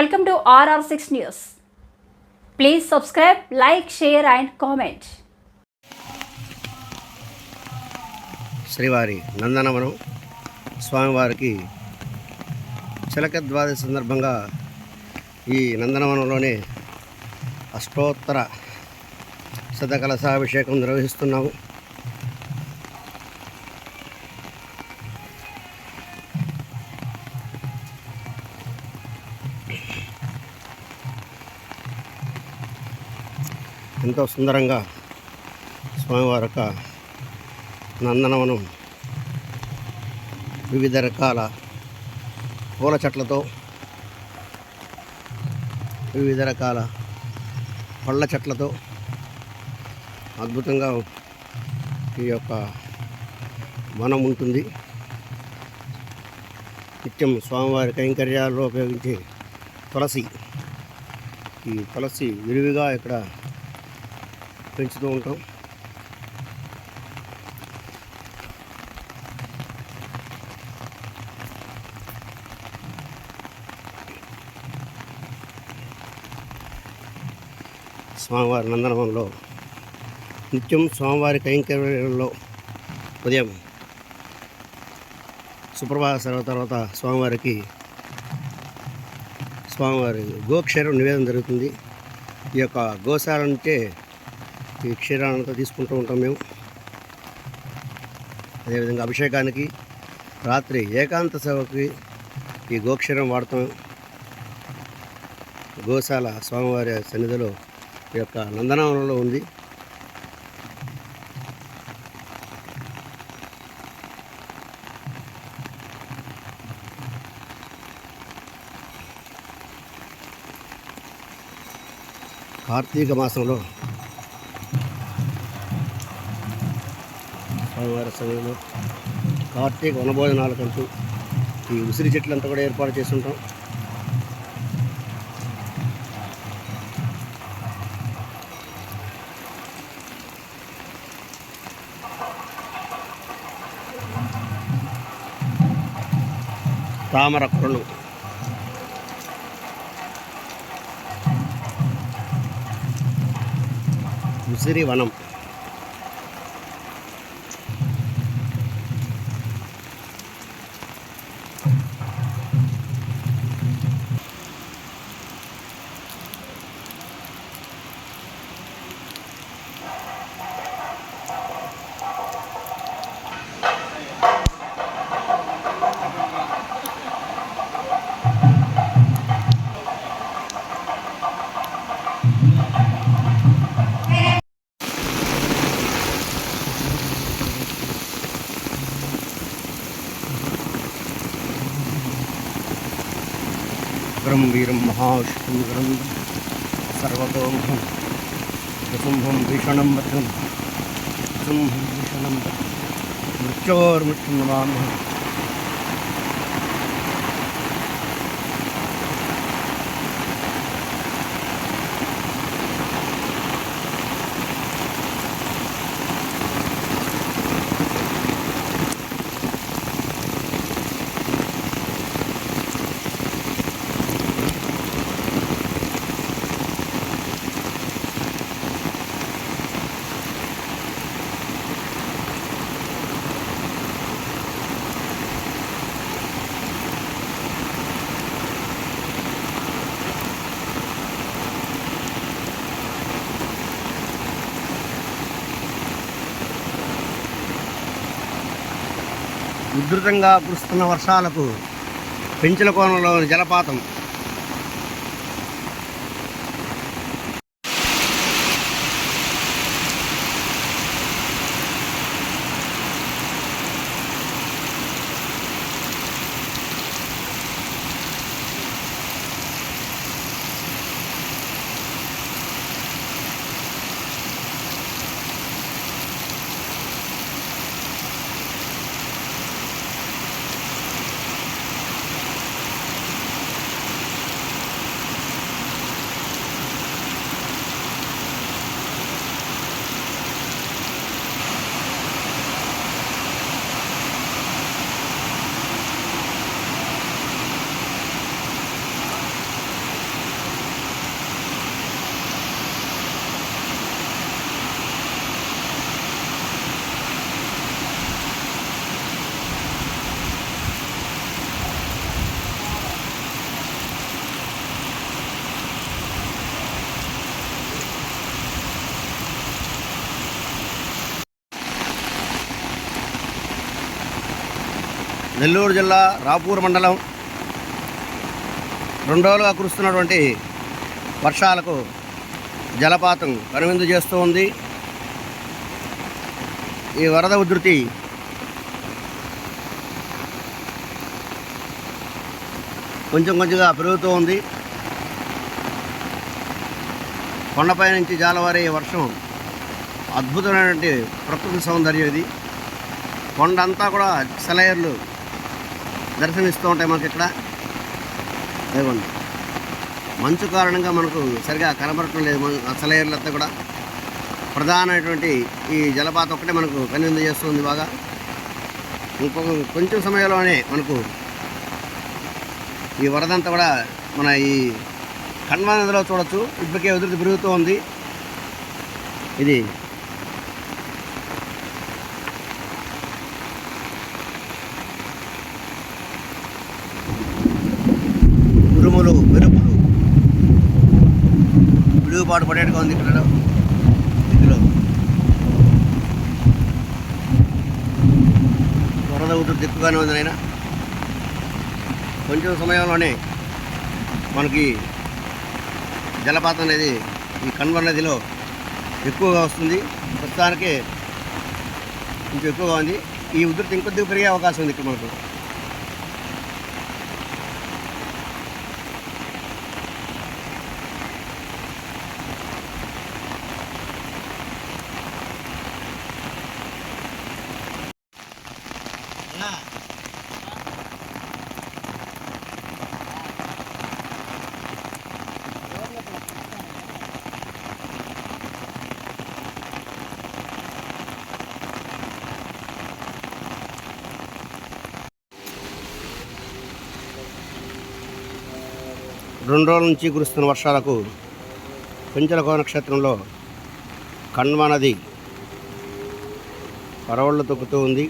Welcome to RR six news please subscribe like share and comment శ్రీవారి నందనవనం స్వామివారికి చిలక ద్వాదశి సందర్భంగా ఈ నందనవనంలోనే అష్టోత్తర శతకలశాభిషేకం నిర్వహిస్తున్నాము. ఎంతో సుందరంగా స్వామివారి యొక్క నందనవనం వివిధ రకాల పూల చెట్లతో వివిధ రకాల పళ్ళ చెట్లతో అద్భుతంగా ఈ యొక్క వనం ఉంటుంది. నిత్యం స్వామివారి కైంకర్యాల్లో ఉపయోగించే తులసి. ఈ తులసి విరివిగా ఇక్కడ పెంచుతూ ఉంటాం. స్వామివారి నందనవనంలో నిత్యం స్వామివారి కైంకర్యంలో ఉదయం సుప్రభాత సర్వ తర్వాత స్వామివారికి స్వామివారి గోక్షీరం నివేదన జరుగుతుంది. ఈ యొక్క గోశాల నుంచే ఈ క్షీరానంతా తీసుకుంటూ ఉంటాం మేము. అదేవిధంగా అభిషేకానికి రాత్రి ఏకాంత సేవకి ఈ గోక్షీరం వాడతాం. గోశాల స్వామివారి సన్నిధిలో ఈ యొక్క నందనవనంలో ఉంది. కార్తీక మాసంలో స్వామివారి సమయంలో కార్తీక వనభోజనాలకంటూ ఈ ఉసిరి చెట్లంతా కూడా ఏర్పాటు చేసి ఉంటాం తామర కొరలు. ఉసిరి వనం. महाशूरं। सर्वतोमुखं प्रसुम्भं भीषण वक्रं प्रसुम्भं ఉధృతంగా కురుస్తున్న వర్షాలకు పెంచల కోణంలో జలపాతం నెల్లూరు జిల్లా రాపూర్ మండలం రెండు రోజులుగా కురుస్తున్నటువంటి వర్షాలకు జలపాతం కనువిందు చేస్తూ ఉంది. ఈ వరద ఉధృతి కొంచెం కొంచెంగా పెరుగుతూ ఉంది. కొండపై నుంచి జాలవారే వర్షం అద్భుతమైనటువంటి ప్రకృతి సౌందర్యం ఇది. కొండ అంతా కూడా సెలయర్లు దర్శనమిస్తూ ఉంటాయి మనకి ఇక్కడ. ఇదిగోండి. మంచు కారణంగా మనకు సరిగా కనబడటం లేదు. అసలేర్లంతా కూడా. ప్రధానమైనటువంటి ఈ జలపాతం ఒకటే మనకు కనువిందు చేస్తుంది బాగా. ఇంకొక కొంచెం సమయంలోనే మనకు ఈ వరదంతా కూడా మన ఈ కన్వా నదిలో చూడొచ్చు. ఇప్పటికే ఉధృతి పెరుగుతూ ఉంది. ఇది మెరుపులు పిడుగుపాటు పడేట్టుగా ఉంది ఇక్కడ. ఇందులో. వరద ఒకటి దిక్కుగానే ఉంది నాయన. కొంచెం సమయంలోనే మనకి జలపాతం అనేది ఈ కన్వర్ నదిలో ఎక్కువగా వస్తుంది. ప్రస్తుతానికి కొంచెం ఎక్కువగా ఉంది. ఈ ఉధృతి ఇంకొద్దిగా పెరిగే అవకాశం ఉంది ఇక్కడ మనకు. రెండు రోజుల నుంచి కురుస్తున్న వర్షాలకు పెంచలకోన క్షేత్రంలో కణ్వ నది పరవళ్ళు తొక్కుతూ ఉంది.